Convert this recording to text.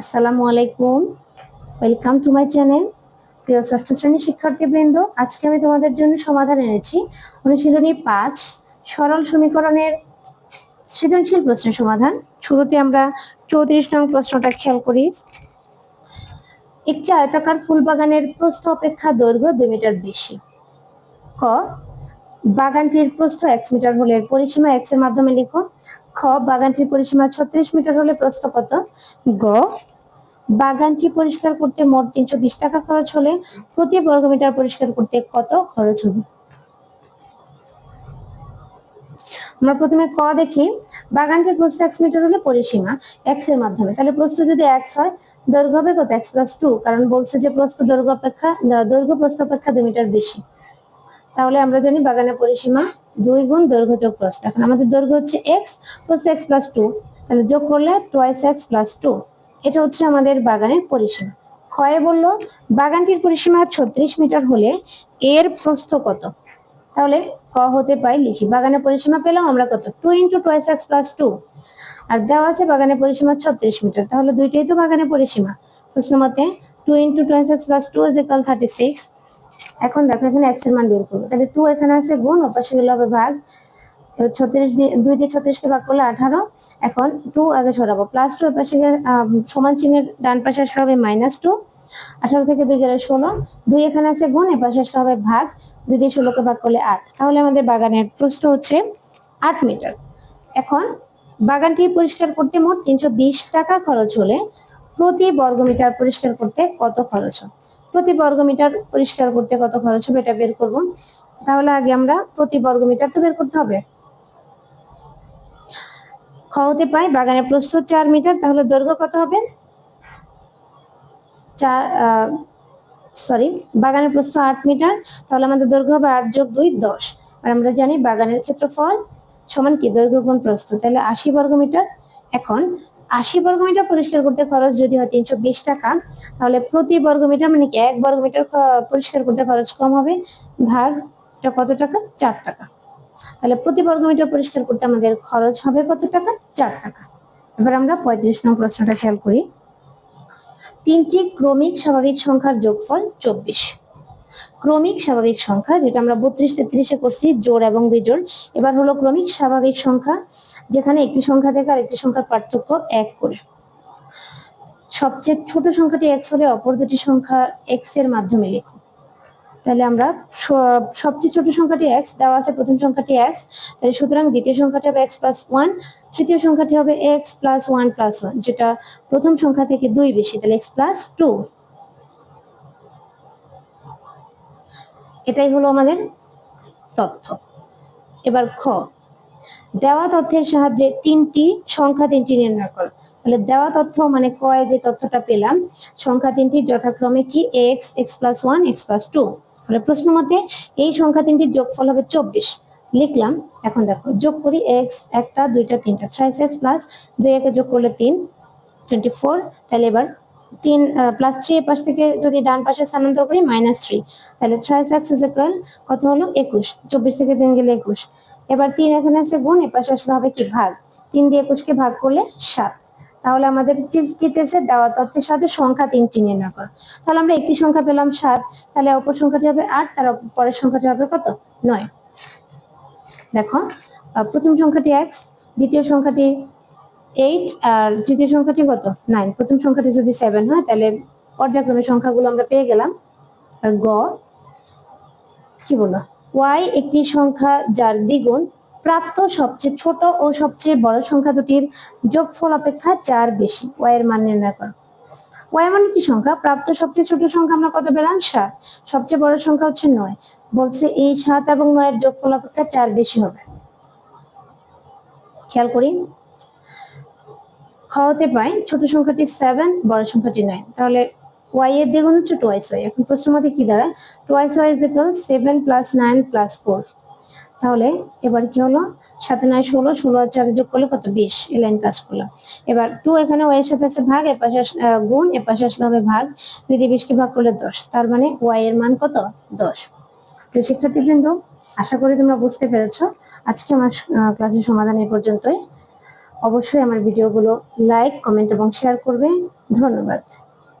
আসসালামু আলাইকুম। Welcome to my channel প্রিয় ষষ্ঠ শ্রেণির শিক্ষার্থীবৃন্দ, আজকে আমি তোমাদের জন্য সমাধান এনেছি অনুশীলনী পাঁচ, সরল সমীকরণের সৃজনশীল প্রশ্নের সমাধান। শুরুতে আমরা চৌত্রিশ নং প্রশ্নটা খেয়াল করি। একটি আয়তাকার ফুল বাগানের প্রস্থ অপেক্ষা দৈর্ঘ্য দুই মিটার বেশি। ক, বাগানটির প্রস্থ এক্স মিটার হলে পরিসীমা এক্সের মাধ্যমে লিখো খ, বাগানটির পরিসীমা ছত্রিশ মিটার হলে প্রস্থ কত? গ বাগানটি পরিষ্কার করতে মোট তিনশো বিশ টাকা খরচ হলে প্রতি বর্গ মিটার পরিষ্কার করতে কত খরচ হবে? আমরা প্রথমে ক দেখি। বাগানটির প্রস্থ এক্স মিটার হলে পরিসীমা এক্সের মাধ্যমে। তাহলে প্রস্থ যদি এক্স হয়, দৈর্ঘ্য হবে কত? এক্স প্লাস টু কারণ বলছে যে প্রস্থ দৈর্ঘ্য অপেক্ষা দৈর্ঘ্য প্রস্থ অপেক্ষা দুই মিটার বেশি। তাহলে আমরা জানি বাগানের পরিসীমা দুই গুণ দৈর্ঘ্য যোগ প্রস্থ। এখন আমাদের দৈর্ঘ্য হচ্ছে এক্স প্রস্থ এক্স প্লাস টু তাহলে যোগ করলে টোয়াইস এক্স প্লাস টু এটা হচ্ছে আমাদের বাগানের পরিসীমা। ক্ষয়ে বলল, বাগানটির পরিসীমা ছত্রিশ মিটার হলে এর প্রস্থ কত? তাহলে ক হতে পাই লিখি, বাগানের পরিসীমা পেলাম আমরা কত? Two into twice X plus two আর দেওয়া আছে বাগানের পরিসীমা ছত্রিশ মিটার, তাহলে দুইটাই তো বাগানের পরিসীমা। প্রশ্ন মতে two into twice X plus two is equal thirty six এখন দেখো এখানে এক্সের মান বের করব। তাহলে টু এখানে আছে গুণ, ওপাশে গেলে হবে ভাগ ছত্রিশ দিয়ে, দুই দিয়ে ছত্রিশকে ভাগ করলে আঠারো। এখন টু আগে সরাবো। প্লাস টু এপাশে সমান চিহ্নের ডান পাশে আসলে হবে মাইনাস টু আঠারো থেকে দুই গেলে ষোলো। দুই এখানে আছে গুণ এপাশে আসলে হবে ভাগ। দুই দিয়ে ষোলোকে ভাগ করলে আট। তাহলে আমাদের বাগানের প্রস্থ হচ্ছে আট মিটার। এখন বাগানটি পরিষ্কার করতে মোট তিনশো বিশ টাকা খরচ হলে প্রতি বর্গমিটার পরিষ্কার করতে কত খরচ হয় প্রতি বর্গমিটার পরিষ্কার করতে কত খরচ হবে এটা বের করব। তাহলে আগে আমরা প্রতি বর্গমিটার তো বের করতে হবে। খ হতে পাই, বাগানের প্রস্থ চার মিটার, তাহলে দৈর্ঘ্য কত হবে? চার সরি বাগানের প্রস্থ আট মিটার, তাহলে আমাদের দৈর্ঘ্য হবে আট যোগ দুই, দশ। আর আমরা জানি বাগানের ক্ষেত্রফল সমান কি, দৈর্ঘ্য গুণ প্রস্থ। তাহলে আশি বর্গ মিটার। এখন, আশি বর্গ মিটার পরিষ্কার করতে খরচ যদি হয় তিনশো বিশ টাকা, তাহলে প্রতি বর্গ মিটার মানে কি, এক বর্গ মিটার পরিষ্কার করতে খরচ কম হবে। ভাগ এটা কত টাকা? চার টাকা। তাহলে প্রতি বর্গ মিটার পরিষ্কার করতে আমাদের খরচ হবে কত টাকা? চার টাকা। এবার আমরা পঁয়ত্রিশ নং প্রশ্নটা খেয়াল করি। তিনটি ক্রমিক স্বাভাবিক সংখ্যার যোগফল চব্বিশ। ক্রমিক স্বাভাবিক সংখ্যা, যেটা আমরা বত্রিশ, তেত্রিশে করছি জোর এবং বিজোড়। এবার হলো ক্রমিক স্বাভাবিক সংখ্যা, যেখানে একটি সংখ্যা থেকে আরেকটি সংখ্যার পার্থক্য এক করে। সবচেয়ে ছোট সংখ্যাটি এক্স হলে অপর দুটি সংখ্যা এক্সের মাধ্যমে লিখো। তাহলে আমরা সবচেয়ে ছোট সংখ্যাটি এক্স দেওয়া আছে প্রথম সংখ্যাটি এক্স তাহলে সুতরাং দ্বিতীয় সংখ্যাটি হবে এক্স প্লাস ওয়ান তৃতীয় সংখ্যাটি হবে x plus one plus one যেটা প্রথম সংখ্যা থেকে দুই বেশি, তাহলে এক্স প্লাস টু এটাই হলো আমাদের তথ্য। এবার খ, দেওয়া তথ্যের সাহায্যে তিনটি সংখ্যা তিনটি নির্ণয় করো। তাহলে দেওয়া তথ্য মানে কয় যে তথ্যটা পেলাম, সংখ্যা তিনটি যথাক্রমে কি? X x plus one x plus two তাহলে প্রশ্ন মতে এই সংখ্যা তিনটির যোগফল হবে চব্বিশ। লিখলাম, এখন দেখো, যোগ করি এক্স একটা, দুইটা, তিনটা থ্রাইস এক্স প্লাস দুই একে যোগ করলে তিন টোয়েন্টি ফোর তাহলে এবার তিন প্লাস থ্রি এ পাশ থেকে যদি ডান পাশে স্থানান্তর করি মাইনাস থ্রি তাহলে থ্রাইস এক্স ইজ ইকুয়াল কত হলো? একুশ। চব্বিশ থেকে তিন গেলে একুশ। এবার তিন এখানে আছে, গুণ, এ পাশে আসলে হবে কি? ভাগ। তিন দিয়ে একুশকে ভাগ করলে সাত। তাহলে আমাদের দেওয়া তথ্যের সাথে সংখ্যা তিনটি নির্ণয় করো। তাহলে আমরা একটি সংখ্যা পেলাম সাত, তাহলে অপর সংখ্যাটি হবে আট, তার পরের সংখ্যাটি হবে কত? নয়। দেখো প্রথম সংখ্যাটি এক্স দ্বিতীয় সংখ্যাটি এইট আর তৃতীয় সংখ্যাটি কত? নাইন প্রথম সংখ্যাটি যদি সেভেন হয়, তাহলে পর্যায়ক্রমে সংখ্যাগুলো আমরা পেয়ে গেলাম। আর গ, কি বলল? ওয়াই একটি সংখ্যা যার দ্বিগুণ প্রাপ্ত সবচেয়ে ছোট ও সবচেয়ে বড় সংখ্যা দুটির যোগফল অপেক্ষা চার বেশি। ওয়াই এর মান নির্ণয় করো। ওয়াই মানে কি সংখ্যা? প্রাপ্ত সবচেয়ে ছোট সংখ্যা আমরা কত পেলাম? সাত। সবচেয়ে বড় সংখ্যা হচ্ছে নয়। বলছে এই সাত এবং নয়ের যোগফল অপেক্ষা চার বেশি হবে। খেয়াল করি। খাওয়াতে পাই, ছোট সংখ্যাটি সেভেন বড় সংখ্যাটি নাইন তাহলে ওয়াই এর দ্বিগুণ হচ্ছে টোয়াইস ওয়াই এখন প্রশ্ন মতে কি দাঁড়ায়? Twice y is equal seven plus nine plus four তাহলে এবার কি হলো? সাথে নয় ষোলো ষোলো আর চারে যোগ করলে কত? বিশ। এ লাইন কাজ করল। এবার টু এখানে ওয়াই এর সাথে আছে ভাগ এ পাশে গুণ এ পাশে আসলে হবে ভাগ। দুই দিয়ে বিশকে ভাগ করলে দশ। তার মানে ওয়াই এর মান কত? দশ। প্রিয় শিক্ষার্থীবৃন্দ, আশা করি তোমরা বুঝতে পেরেছ। আজকে আমার ক্লাসের সমাধান এ পর্যন্তই। অবশ্যই আমার ভিডিওগুলো লাইক কমেন্ট এবং শেয়ার করবে। ধন্যবাদ।